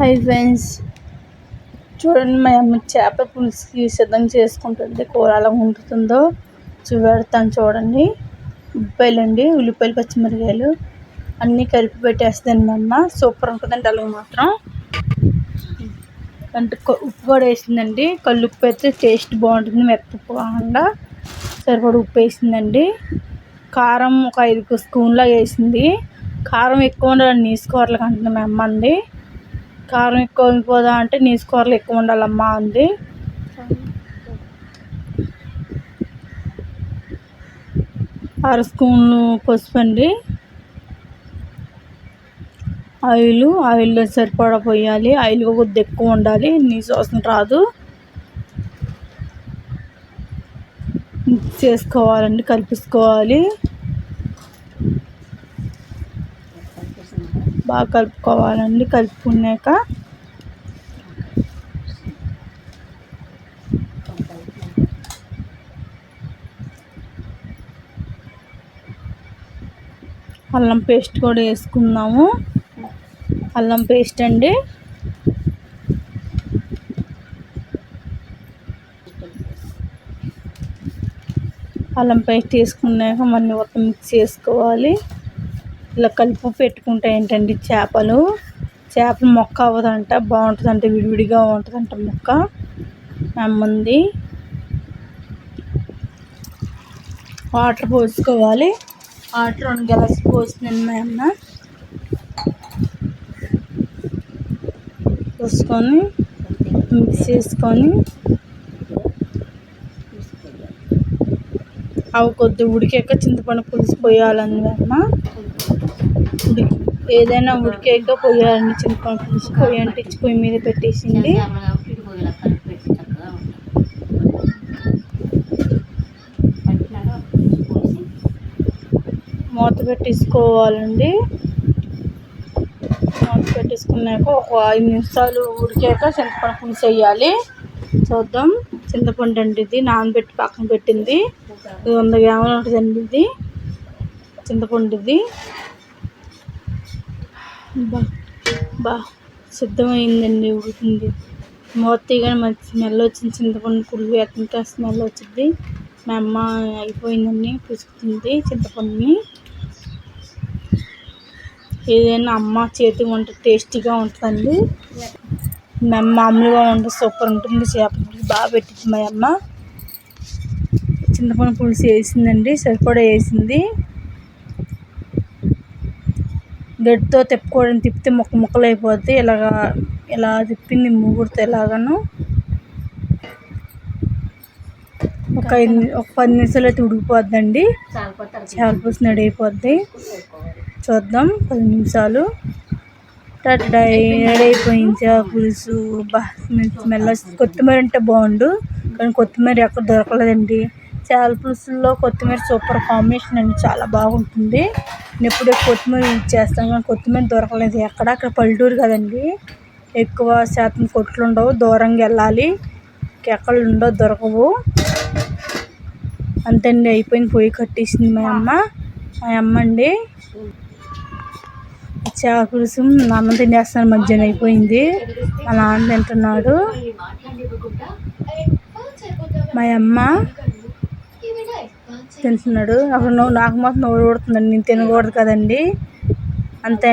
Hi friends చూడండి మా అమ్మ చేప పులుసుకి సిద్ధం చేసుకుంటుంది కూర అలా వండుతుందో. చూపెడతాను చూడండి. ఉల్లిపాయలు అండి ఉల్లిపాయలు పచ్చిమిరకాయలు అన్నీ కలిపి పెట్టేస్తుంది మా అమ్మ. సూపర్ ఉంటుందండి అలాగే మాత్రం. అంటే ఉప్పు కూడా వేసిందండి. కళ్ళు ఉప్పు అయితే టేస్ట్ బాగుంటుంది మెత్తప్పు కాకుండా సరిపడ ఉప్పు వేసిందండి. కారం ఒక ఐదు స్పూన్లా వేసింది. కారం ఎక్కువ ఉండాలని నీసు కూరలకు అంటుంది మా అమ్మ అండి కారం ఎక్కువ పోదా అంటే నీ కూరలు ఎక్కువ ఉండాలమ్మా అంది. అర స్పూన్లు పసుపు అండి. ఆయిల్ ఆయిల్లో సరిపడా పోయాలి. ఆయిల్ కొద్ది ఎక్కువ ఉండాలి. నీ వాసన రాదు. మిక్స్ చేసుకోవాలండి కలిపేసుకోవాలి. బాగా కలుపుకోవాలండి. కలుపుకున్నాక అల్లం పేస్ట్ కూడా వేసుకుందాము. అల్లం పేస్ట్ అండి. అల్లం పేస్ట్ వేసుకున్నాక మళ్ళీ ఒక మిక్స్ చేసుకోవాలి. ఇలా కలుపు పెట్టుకుంటే ఏంటండి చేపలు? చేపలు మొక్క అవ్వదంట బాగుంటుందంట విడివిడిగా ఉంటుందంట మొక్క. అమ్మంది. వాటర్ పోసుకోవాలి. వాటర్ రెండు గ్లాస్ పోసిందండి మా పోసుకొని మిక్స్ చేసుకొని అవి కొద్ది ఉడికాక చింతపండు పులుసు పోయాలండి అమ్మ. ఏదైనా ఉడికాక పోయాలండి చింతపండు పులుసు పొయ్యి అంటించి పొయ్యి మీద పెట్టేసింది. మూత పెట్టేసుకోవాలండి. మూత పెట్టేసుకున్నాక ఒక ఐదు నిమిషాలు ఉడికాక చింతపండు పులుసు వేయాలి. చూద్దాం. చింతపండు అండి ఇది. నానబెట్టి పక్కన పెట్టింది. ఇది వంద గ్రాములు ఉంటుందండి ఇది. చింతపండుది. బా బా సిద్ధమైందండి ఉడికింది. మూత తీయగానే మంచి స్మెల్ వచ్చింది. చింతపండు పులుగు వేస్తుంటే స్మెల్ వచ్చింది. మా అమ్మ అయిపోయిందండి పిసుకుతుంది చింతపండుని. ఏదైనా అమ్మ చేతి వంట టేస్టీగా ఉంటుందండి. మా మామూలుగా ఉంటుంది సూపర్ ఉంటుంది. చేప పులుసు బాగా పెట్టింది మా అమ్మ. చింతపండు పులుసు వేసిందండి సరిపడా వేసింది. గడ్డితో తిప్పుకోవడం తిప్పితే ముక్క ముక్కలు అయిపోద్ది ఇలాగా ఇలా తిప్పింది మూగుడితో ఎలాగను. ఒక ఐదు ఒక పది నిమిషాలు అయితే ఉడికిపోద్దండి. చేపల పులుసు అయిపోద్ది. చూద్దాం పది నిమిషాలు. రెడీ అయిపోయింది చేపల పులుసు బా స్మెల్. కొత్తిమీర అంటే బాగుండు కానీ కొత్తిమీర ఎక్కడ దొరకలేదండి. చేపల పులుసులో కొత్తిమీర సూపర్ కాంబినేషన్ అండి. చాలా బాగుంటుంది. నేను ఎప్పుడూ కొత్తిమీర యూజ్ చేస్తాను కానీ కొత్తిమీర దొరకలేదు ఎక్కడ. అక్కడ పల్లెటూరు కదండి. ఎక్కువ శాతం కొట్లు ఉండవు. దూరంగా వెళ్ళాలి. ఎక్కడ ఉండవు దొరకవు. అంతండి అయిపోయింది పొయ్యి కట్టేసింది మా అమ్మ. మా అమ్మ అండి. చేప పులుసు అన్నం తినేస్తాను. మధ్యాహ్నం అయిపోయింది. మా నాన్న తింటున్నాడు. మా అమ్మ. తింటున్నాడు. అక్కడ నాకు మాత్రం నోరు ఊడుతుందండి. నేను తినకూడదు కదండి. అంతే.